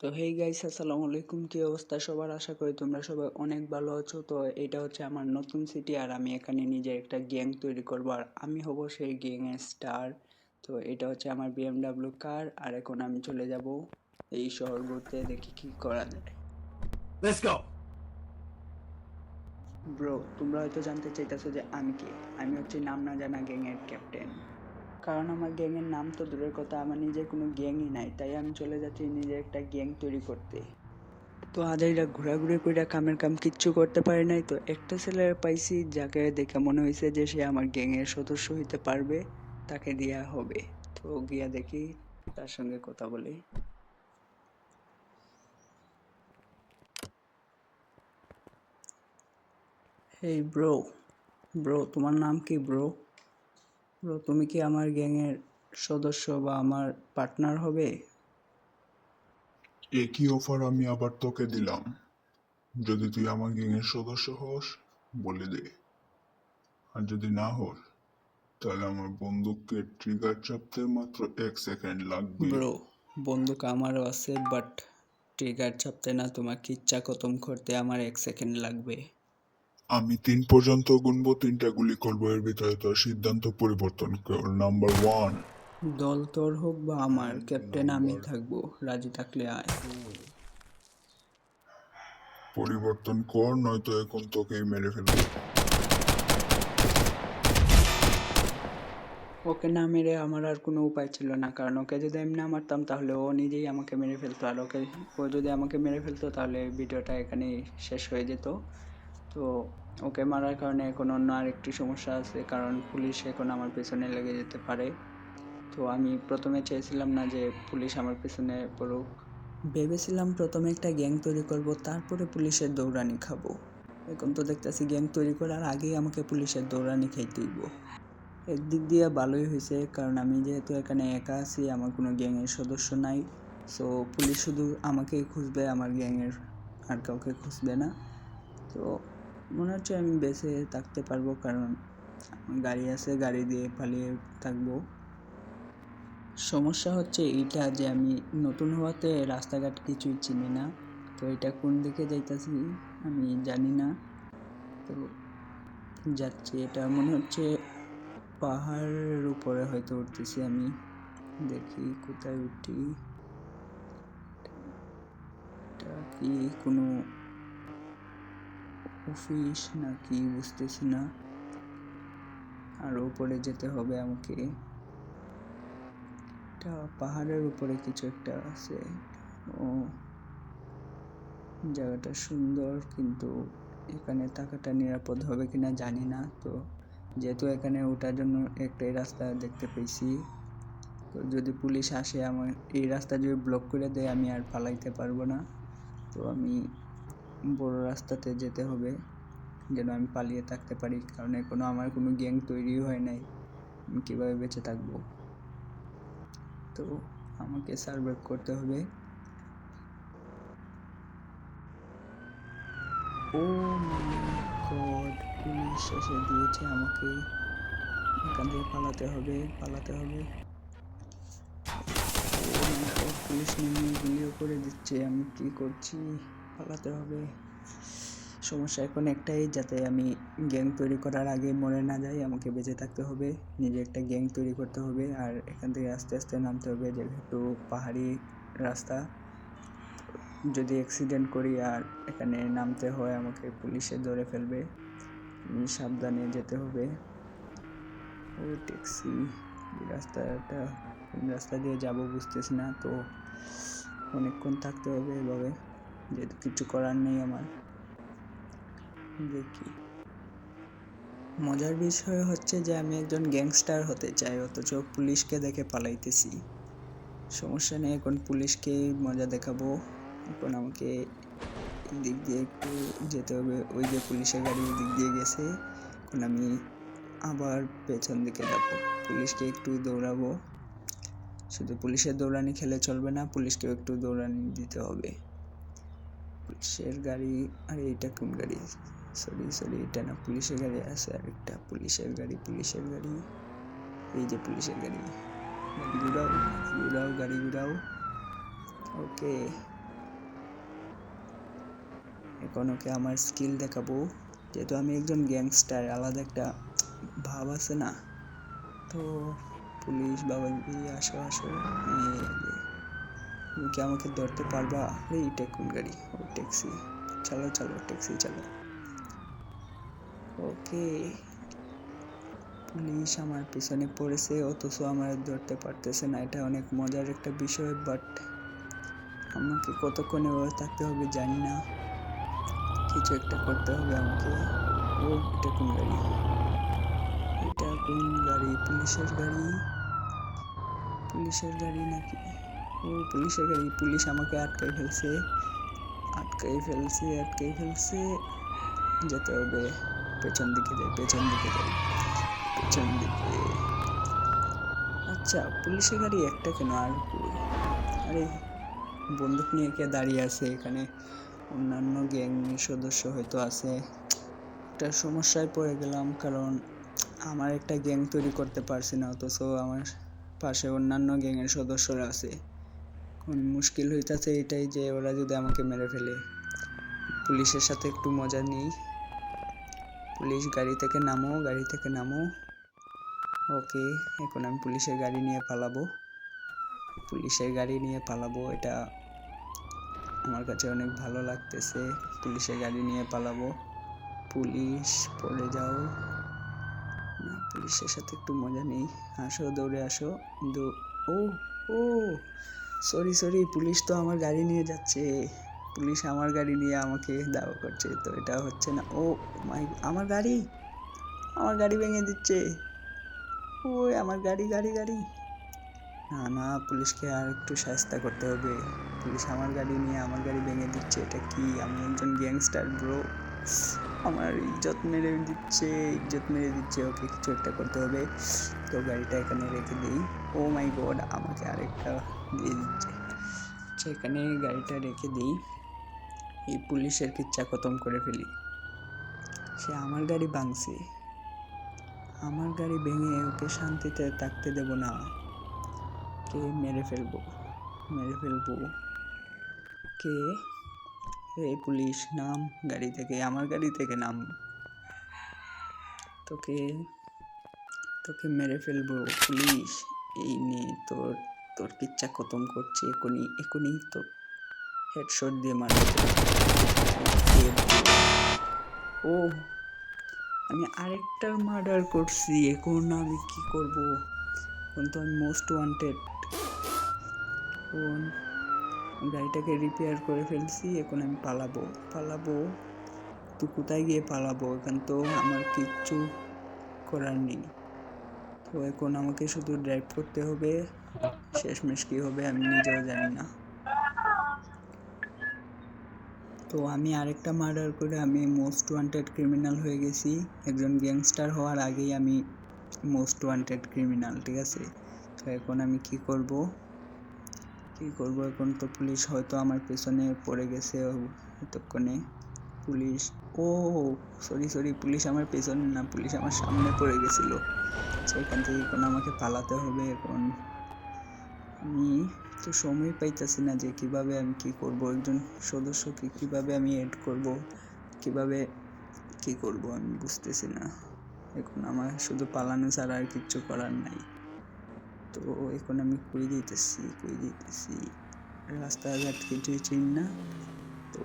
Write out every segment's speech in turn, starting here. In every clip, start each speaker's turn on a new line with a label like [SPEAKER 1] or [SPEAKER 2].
[SPEAKER 1] তো hey guys আসসালামু আলাইকুম। কি অবস্থা সবার? আশা করি তোমরা সবাই অনেক ভালো আছো। তো এটা হচ্ছে আমার নতুন সিটি আর আমি এখানে নিজের একটা গ্যাং তৈরি করব। আর আমি হব সেই গ্যাং এর স্টার তো এটা হচ্ছে আমার বিএমডাব্লিউ কার আর এখন আমি চলে যাব এই শহর ঘুরতে দেখি কি করা যায়।
[SPEAKER 2] Let's go.
[SPEAKER 1] ব্রো তোমরা হয়তো জানতে চাইতেছো যে আমি কে? আমি হচ্ছে নাম না জানা গ্যাংয়ের ক্যাপ্টেন কারণ আমার গ্যাংয়ের নাম তো দূরের কথা, আমার নিজের কোনো গ্যাংই নাই, তাই আমি চলে যাচ্ছি নিজের একটা গ্যাং তৈরি করতে। তো আজাইরা ঘোরাঘুরি কইরা কামের কাম কিচ্ছু করতে পারে নাই তো একটা ছেলের পাইছি, যাকে দেখে মনে হয়েছে যে সে আমার গ্যাংয়ের সদস্য হইতে পারবে, তাকে দেয়া হবে। তো গিয়া দেখি, তার সঙ্গে কথা বলি। হেই ব্রো ব্রো, তোমার নাম কি ব্রো? ব্রো তুমি কি আমার গ্যাংয়ের সদস্য বা আমার পার্টনার হবে?
[SPEAKER 3] একই অফার আমি আবার তোকে দিলাম। যদি তুই আমার গ্যাংয়ের সদস্য হস বলে দে। আর যদি না হস তাহলে আমার বন্দুককে ট্রিগার চাপতে মাত্র এক সেকেন্ড লাগবে।
[SPEAKER 1] ব্রো বন্দুক আমারও আছে বাট ট্রিগার চাপতে না তোমাকে ইচ্ছা খতম করতে আমার এক সেকেন্ড লাগবে।
[SPEAKER 3] আমি তিন পর্যন্ত গুনবো তিনটা গুলি করব এর ভিতরে তোর সিদ্ধান্ত পরিবর্তন কর। নাম্বার ওয়ান
[SPEAKER 1] দল তোর হোক বা আমার ক্যাপ্টেন আমি থাকব রাজি থাকলে আয়।
[SPEAKER 3] পরিবর্তন কর নয়তো এখন তোকেই মেরে ফেলব।
[SPEAKER 1] ওকে না মেরে আমার আর কোনো উপায় ছিল না কারণ ওকে যদি আমি না মারতাম তাহলে ও নিজেই আমাকে মেরে ফেলতো আর ওকে ও যদি আমাকে মেরে ফেলতো তাহলে ভিডিওটা এখানেই শেষ হয়ে যেত। তো ওকে মারার কারণে এখন অন্য আরেকটি সমস্যা আছে, কারণ পুলিশ এখন আমার পেছনে লেগে যেতে পারে। তো আমি প্রথমে চেয়েছিলাম না যে পুলিশ আমার পেছনে পড়ুক। ভেবেছিলাম প্রথমে একটা গ্যাং তৈরি করব, তারপরে পুলিশের দৌড়ানি খাব। এখন তো দেখতেছি গ্যাং তৈরি করার আগেই আমাকে পুলিশের দৌড়ানি খাইতে হইব। একদিক দিয়ে ভালোই হয়েছে কারণ আমি যেহেতু এখানে একা আছি, আমার কোনো গ্যাংয়ের সদস্য নাই। সো পুলিশ শুধু আমাকেই খুঁজবে, আমার গ্যাংয়ের আর কাউকে খুঁজবে না। তো মনে হচ্ছে আমি বেঁচে থাকতে পারব, কারণ গাড়ি আছে, গাড়ি দিয়ে পালিয়ে থাকব। সমস্যা হচ্ছে এইটা যে আমি নতুন হওয়াতে রাস্তাঘাট কিছুই চিনি না। তো এটা কোন দিকে যাইতাছি আমি জানি না। তো যাচ্ছি, এটা মনে হচ্ছে পাহাড়ের উপরে হয়তো উঠতেছি আমি। দেখি কোথায় উঠি। এটা কি কোনো অফিস নাকি বুঝতেছি না? আর উপরে যেতে হবে আমাকে। এটা পাহাড়ের উপরে কিছু একটা আছে। ও, জায়গাটা সুন্দর কিন্তু এখানে থাকাটা নিরাপদ হবে কিনা জানি না। তো যেহেতু এখানে ওঠার জন্য একটাই রাস্তা দেখতে পেয়েছি, তো যদি পুলিশ আসে আমার এই রাস্তা যদি ব্লক করে দেয় আমি আর পালাইতে পারব না। তো আমি বড় রাস্তাতে যেতে হবে, যেন আমি পালিয়ে থাকতে পারি, কারণ এখনও আমার কোনো গ্যাং তৈরি হয় নাই। আমি কীভাবে বেঁচে থাকব? তো আমাকে সার্ভাইভ করতে হবে। ও গড, পুলিশ এসে দিয়েছে আমাকে। এখান থেকে পালাতে হবে পালাতে হবে। পুলিশ নেমে গুলিও করে দিচ্ছে, আমি কি করছি? পালাতে হবে। সমস্যা এখন একটাই, যাতে আমি গ্যাং তৈরি করার আগে মরে না যাই, আমাকে বেঁচে থাকতে হবে, নিজে একটা গ্যাং তৈরি করতে হবে, আর এখান থেকে আস্তে আস্তে নামতে হবে যেহেতু পাহাড়ি রাস্তা। যদি অ্যাক্সিডেন্ট করি আর এখানে নামতে হয়, আমাকে পুলিশে ধরে ফেলবে সাবধানে যেতে হবে। ও, ট্যাক্সি রাস্তাটা রাস্তা দিয়ে যাব বুঝতেছি না, তো অনেকক্ষণ থাকতে হবে এভাবে। যেহেতু কিছু করার নেই আমার। দেখি। মজার বিষয় হচ্ছে যে, আমি একজন গ্যাংস্টার হতে চাই, অথচ পুলিশকে দেখে পালাইতেছি। সমস্যা নেই, এখন পুলিশকে মজা দেখাবো। এখন আমাকে দিক দিয়ে একটু যেতে হবে। ওই যে পুলিশের গাড়ি দিক দিয়ে গেছে। এখন আমি আবার পেছন দিকে যাব। পুলিশকে একটু দৌড়াবো। শুধু পুলিশের দৌড়ানি খেলে চলবে না, পুলিশকেও একটু দৌড়ানি দিতে হবে। পুলিশের গাড়ি, আরে এটা কোন গাড়ি? সরি সরি, এটা না, পুলিশের গাড়ি আছে আর একটা পুলিশের গাড়ি পুলিশের গাড়ি। এই যে পুলিশের গাড়ি। গাড়ি ঘুরাও ঘুরাও, গাড়ি ঘুরাও। ওকে। এখন ওকে আমার স্কিল দেখাবো। যেহেতু আমি একজন গ্যাংস্টার, আলাদা একটা ভাব আছে না? তো পুলিশ বাবা, আসো আসো। তুমি কি আমাকে ধরতে পারবা? আরে এটা গাড়ি? ও ট্যাক্সি। চলো চলো, ট্যাক্সি চলো। ওকে। পুলিশ আমার পিছনে পড়েছে, অথচ আমার ধরতে পারতেছে না। এটা অনেক মজার একটা বিষয় বাট আমাকে কতক্ষণে ওভাবে থাকতে হবে জানি না। কিছু একটা করতে হবে আমাকে। ও, এটা কোন গাড়ি? এটা কোন গাড়ি? পুলিশের গাড়ি? পুলিশের গাড়ি নাকি? ও পুলিশের গাড়ি, পুলিশ আমাকে আটকাই ফেলছে আটকাই ফেলছে আটকাই ফেলছে। যেতে হবে পেছন দিকে যাই, পেছন দিকে যাই, পেছন দিকে। আচ্ছা পুলিশের গাড়ি একটা কেন আর আরে, বন্দুক নিয়ে কে দাঁড়িয়ে আছে এখানে? অন্যান্য গ্যাং সদস্য হয়তো আছে। একটা সমস্যায় পড়ে গেলাম, কারণ আমার একটা গ্যাং তৈরি করতে পারছি না, অথচ আমার পাশে অন্যান্য গ্যাংয়ের সদস্যরা আছে। এখন মুশকিল হইতাছে এটাই যে ওরা যদি আমাকে মেরে ফেলে। পুলিশের সাথে একটু মজা নিই। পুলিশ গাড়ি থেকে নামো, গাড়ি থেকে নামো। ওকে, এখন আমি পুলিশের গাড়ি নিয়ে পালাবো। পুলিশের গাড়ি নিয়ে পালাবো, এটা আমার কাছে অনেক ভালো লাগতেছে। পুলিশের গাড়ি নিয়ে পালাবো। পুলিশ, পড়ে যাও। না, পুলিশের সাথে একটু মজা নেই। আসো, দৌড়ে আসো। দৌ- ও ও! সরি সরি পুলিশ তো আমার গাড়ি নিয়ে যাচ্ছে। পুলিশ আমার গাড়ি নিয়ে আমাকে দাওয়া করছে, তো এটা হচ্ছে না। ও মাই, আমার গাড়ি? আমার গাড়ি ভেঙে দিচ্ছে। ওই আমার গাড়ি গাড়ি গাড়ি। না না, পুলিশকে আর একটু সাহায্য করতে হবে। পুলিশ আমার গাড়ি নিয়ে আমার গাড়ি ভেঙে দিচ্ছে। এটা কি? আমি একজন গ্যাংস্টার ব্রো আমার ইজ্জত মেরে দিচ্ছে, ইজ্জত মেরে দিচ্ছে, ওকে কিছু একটা করতে হবে। তো গাড়িটা এখানে রেখে দিই। ও মাই গড, আমাকে আরেকটা দিয়ে দিচ্ছে। এখানে গাড়িটা রেখে দিই। এই পুলিশের কিচ্ছা খতম করে ফেলি। সে আমার গাড়ি ভাঙছে। আমার গাড়ি ভেঙে ওকে শান্তিতে থাকতে দেব না। কে মেরে ফেলব মেরে ফেলব। কে এই পুলিশ নাম, গাড়ি থেকে, আমার গাড়ি থেকে নাম। তোকে তোকে মেরে ফেলব, পুলিশ। এই নে তোর তোর কিচ্ছা খতম করছে, এখনই এখনই তো হেডশট দিয়ে মারবে। ও, আমি আরেকটা মার্ডার করছি, এখন আমি কি করব? এখন তো আমি মোস্ট ওয়ান্টেড এখন গাড়িটাকে রিপেয়ার করে ফেলছি, এখন আমি পালাবো। পালাবো? তো কোথায় গিয়ে পালাবো? এখন তো আমার কিচ্ছু করার নেই। তো এখন আমাকে শুধু ড্রাইভ করতে হবে। শেষমেশ কী হবে আমি নিজেও জানি না। তো আমি আরেকটা মার্ডার করে আমি মোস্ট ওয়ান্টেড ক্রিমিনাল হয়ে গেছি। একজন গ্যাংস্টার হওয়ার আগেই আমি মোস্ট ওয়ান্টেড ক্রিমিনাল ঠিক আছে? তো এখন আমি কি করব? কি করব এখন তো পুলিশ হয়তো আমার পেছনে পড়ে গেছে এতক্ষণে। পুলিশ, ও সরি সরি পুলিশ আমার পেছনে না, পুলিশ আমার সামনে পড়ে গেছিল। সেখান থেকে এখন আমাকে পালাতে হবে এখন। আমি তো সময় পাইতেছি না যে কীভাবে আমি কি করব, একজন সদস্যকে কীভাবে আমি এড করব, কীভাবে কি করব আমি বুঝতেছি না। এখন আমার শুধু পালানো ছাড়া আর কিচ্ছু করার নাই। তো এখন আমি কই দিতেছি কই দিতেছি। রাস্তাঘাট কিছুই চিনি না, তো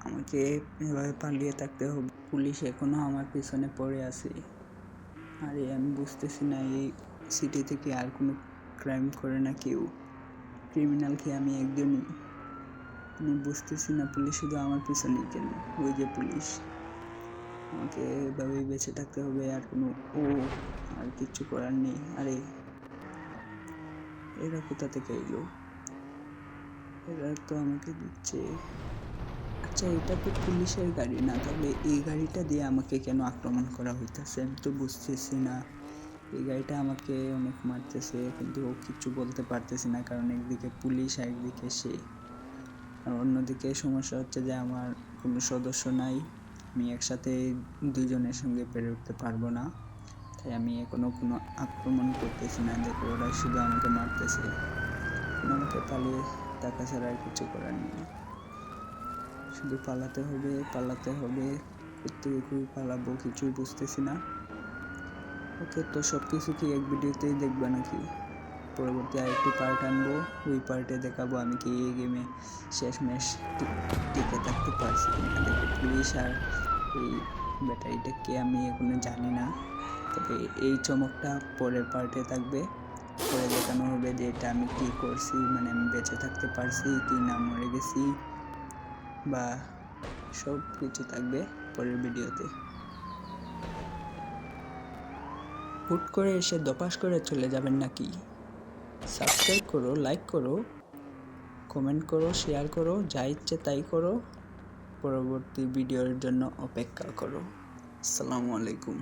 [SPEAKER 1] আমাকে এভাবে পালিয়ে থাকতে হবে। পুলিশ এখনও আমার পিছনে পড়ে আছে। আরে আমি বুঝতেছি না, এই সিটি থেকে আর কোনো ক্রাইম করে না কেউ। ক্রিমিনাল কি আমি একজনই? আমি বুঝতেছি না পুলিশ শুধু আমার পিছনেই কেন? ওই যে পুলিশ। আমাকে এভাবেই বেঁচে থাকতে হবে, আর কোনো ও আর কিচ্ছু করার নেই। আরে এরা কোথা থেকে এলো? এরা তো আমাকে দিচ্ছে। আচ্ছা এটা তো পুলিশের গাড়ি না, তাহলে এই গাড়িটা দিয়ে আমাকে কেন আক্রমণ করা হইতেছে? আমি তো বুঝতেছি না। এই গাড়িটা আমাকে অনেক মারতেছে, কিন্তু ও কিছু বলতে পারতেছি না, কারণ একদিকে পুলিশ আর একদিকে সে। আর অন্যদিকে সমস্যা হচ্ছে যে আমার কোনো সদস্য নাই। আমি একসাথে দুজনের সঙ্গে পেরে উঠতে পারব না। তাই আমি এখনও কোনো আক্রমণ করতেছি না দেখো ওরা শুধু আমাকে মারতেছে। আমাকে পালিয়ে টাকা ছাড়া আর কিছু করার নেই। শুধু পালাতে হবে পালাতে হবে। কই পালাবো, কিছুই বুঝতেছি না। ওকে তো সব কিছু কি এক ভিডিওতেই দেখবে নাকি? পরবর্তী আরেকটি পার্ট আনব, ওই পার্টে দেখাবো আমি কি এই গেমে শেষমেশ টি- টিকে থাকতে পারছি কিনা। দেখো পুলিশ আর এই ব্যাটারিটাকে আমি এখনও জানি না। তবে এই চমকটা পরের পার্টে থাকবে। পরে দেখানো হবে যে এটা আমি কি করছি মানে আমি বেঁচে থাকতে পারছি, কি না মরে গেছি, বা সব কিছু থাকবে পরের ভিডিওতে হুট করে এসে দপাস করে চলে যাবেন নাকি? সাবস্ক্রাইব করো লাইক করো কমেন্ট করো শেয়ার করো, যা ইচ্ছে তাই করো। পরবর্তী ভিডিওর জন্য অপেক্ষা করো। আসসালামু আলাইকুম।